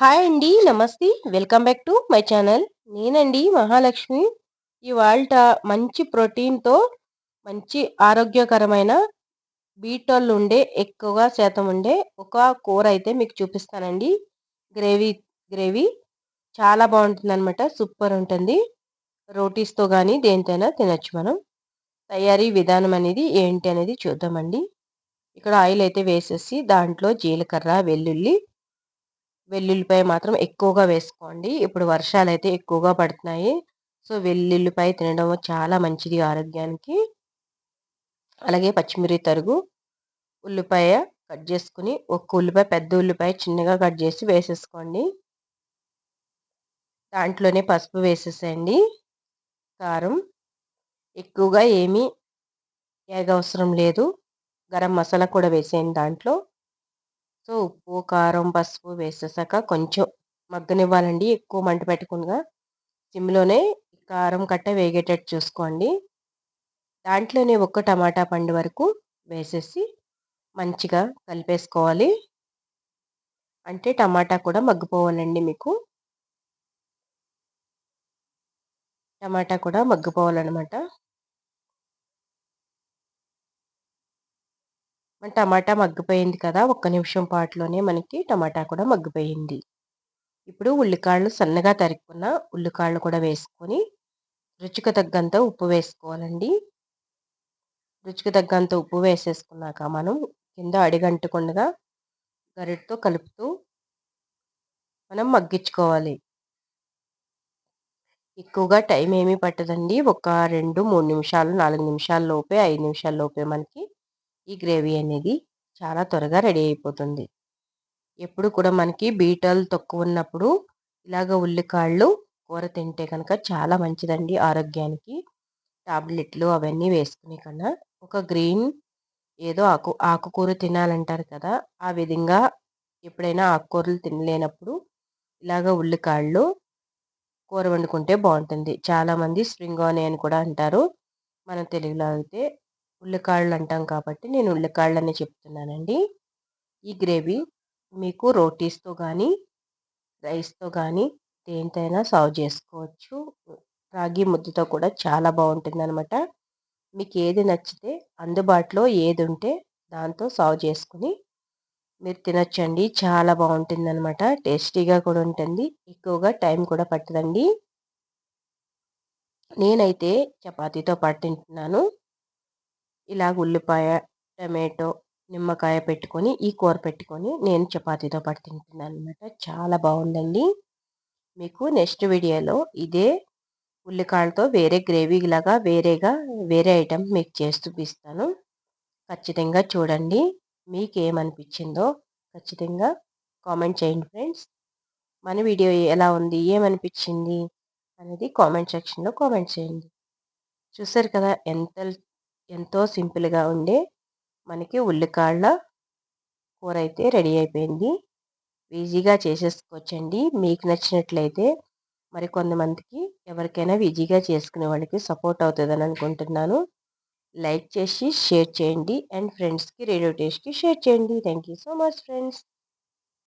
Hi అండి namaste. Welcome back to my channel నేనండి మహాలక్ష్మి. ఇవాళ మంచి ప్రోటీన్తో మంచి ఆరోగ్యకరమైన బీటోళ్ళు ఉండే ఎక్కువగా శాతం ఉండే ఒక కూర అయితే మీకు చూపిస్తానండి. గ్రేవీ గ్రేవీ చాలా బాగుంటుంది అనమాట సూపర్ ఉంటుంది. రోటీస్తో కానీ దేనితోనైనా తినచ్చు మనం. తయారీ విధానం అనేది ఏంటి అనేది చూద్దామండి. ఇక్కడ ఆయిల్ అయితే వేసేసి దాంట్లో జీలకర్ర వెల్లుల్లి వెల్లుల్లిపాయ మాత్రం ఎక్కువగా వేసుకోండి. ఇప్పుడు వర్షాలు అయితే ఎక్కువగా పడుతున్నాయి. సో వెల్లుల్లిపాయ తినడం చాలా మంచిది ఆరోగ్యానికి. అలాగే పచ్చిమిరి తరుగు ఉల్లిపాయ కట్ చేసుకుని ఒక్క ఉల్లిపాయ పెద్ద ఉల్లిపాయ చిన్నగా కట్ చేసి వేసేసుకోండి. దాంట్లోనే పసుపు వేసేసేయండి. కారం. ఎక్కువగా ఏమీ ఏగవసరం లేదు. గరం మసాలా కూడా వేసేయండి దాంట్లో. సో ఉప్పు కారం పసుపు వేసేసాక కొంచెం మగ్గనివ్వాలండి. ఎక్కువ మంట పెట్టకుండా సిమ్లోనే కారం కట్ట వేగేటట్టు చూసుకోండి. దాంట్లోనే ఒక్క టమాటా పండు వరకు వేసేసి మంచిగా కలిపేసుకోవాలి. అంటే టమాటా కూడా మగ్గిపోవాలండి మీకు. టమాటా కూడా మగ్గిపోవాలన్నమాట. మన టమాటా మగ్గిపోయింది కదా! ఒక్క నిమిషం పాటులోనే మనకి టమాటా కూడా మగ్గిపోయింది. ఇప్పుడు ఉల్లికాళ్ళు సన్నగా తరుక్కున్న ఉల్లికాళ్ళు కూడా వేసుకొని రుచికి తగ్గంత ఉప్పు వేసుకోవాలండి. రుచికి తగ్గంత ఉప్పు వేసేసుకున్నాక మనం కింద అడిగంటకుండా గరిటతో కలుపుతూ మనం మగ్గించుకోవాలి. ఎక్కువగా టైం ఏమీ పట్టదండి. ఒక రెండు మూడు నిమిషాలు నాలుగు నిమిషాల లోపే ఐదు నిమిషాల లోపే మనకి ఈ గ్రేవీ అనేది చాలా త్వరగా రెడీ అయిపోతుంది. ఎప్పుడు కూడా మనకి బీటలు తక్కువ ఉన్నప్పుడు ఇలాగ ఉల్లికాళ్ళు కూర తింటే కనుక చాలా మంచిదండి ఆరోగ్యానికి. టాబ్లెట్లు అవన్నీ వేసుకునే కన్నా ఒక గ్రీన్ ఏదో ఆకు ఆకుకూర తినాలంటారు కదా ఆ విధంగా ఎప్పుడైనా ఆకుకూరలు తినలేనప్పుడు ఇలాగ ఉల్లికాళ్ళు కూర వండుకుంటే బాగుంటుంది. చాలామంది స్ప్రింగ్ ఆనియన్ కూడా అంటారు. మన తెలుగులో అయితే ఉల్లికాళ్ళు అంటాం కాబట్టి నేను ఉల్లికాళ్ళు చెప్తున్నానండి. ఈ గ్రేవీ మీకు రోటీస్తో కానీ రైస్తో కానీ దేనితోనైనా సర్వ్ చేసుకోవచ్చు. రాగి ముద్దతో కూడా చాలా బాగుంటుంది అనమాట మీకు ఏది నచ్చితే అందుబాటులో ఏది ఉంటే దాంతో సర్వ్ చేసుకుని మీరు తినొచ్చండి. చాలా బాగుంటుంది అనమాట టేస్టీగా కూడా ఉంటుంది. ఎక్కువగా టైం కూడా పట్టదండి. నేనైతే చపాతీతో పాటు తింటున్నాను. ఇలాగ ఉల్లిపాయ టమాటో నిమ్మకాయ పెట్టుకొని ఈ కూర పెట్టుకొని నేను చపాతీతో పాటు తింటున్నాను అనమాట చాలా బాగుందండి. మీకు నెక్స్ట్ వీడియోలో ఇదే ఉల్లికాయలతో వేరే గ్రేవీ లాగా వేరేగా వేరే ఐటెం మీకు చేసి చూపిస్తాను. ఖచ్చితంగా చూడండి. మీకు ఏమనిపించిందో ఖచ్చితంగా కామెంట్ చేయండి ఫ్రెండ్స్. మన వీడియో ఎలా ఉంది? ఏమనిపించింది? అనేది కామెంట్ సెక్షన్లో కామెంట్ చేయండి. చూసారు కదా ఎంత ఎంతో సింపుల్గా ఉండే మనకి ఉల్లికాళ్ళ కూర అయితే రెడీ అయిపోయింది. ఈజీగా చేసేసుకోవచ్చండి. మీకు నచ్చినట్లయితే మరి కొంతమందికి ఎవరికైనా ఈజీగా చేసుకునే వాళ్ళకి సపోర్ట్ అవుతుందని అనుకుంటున్నాను. లైక్ చేసి షేర్ చేయండి. అండ్ ఫ్రెండ్స్కి రేడియో టేస్ట్కి షేర్ చేయండి. Thank you so much friends.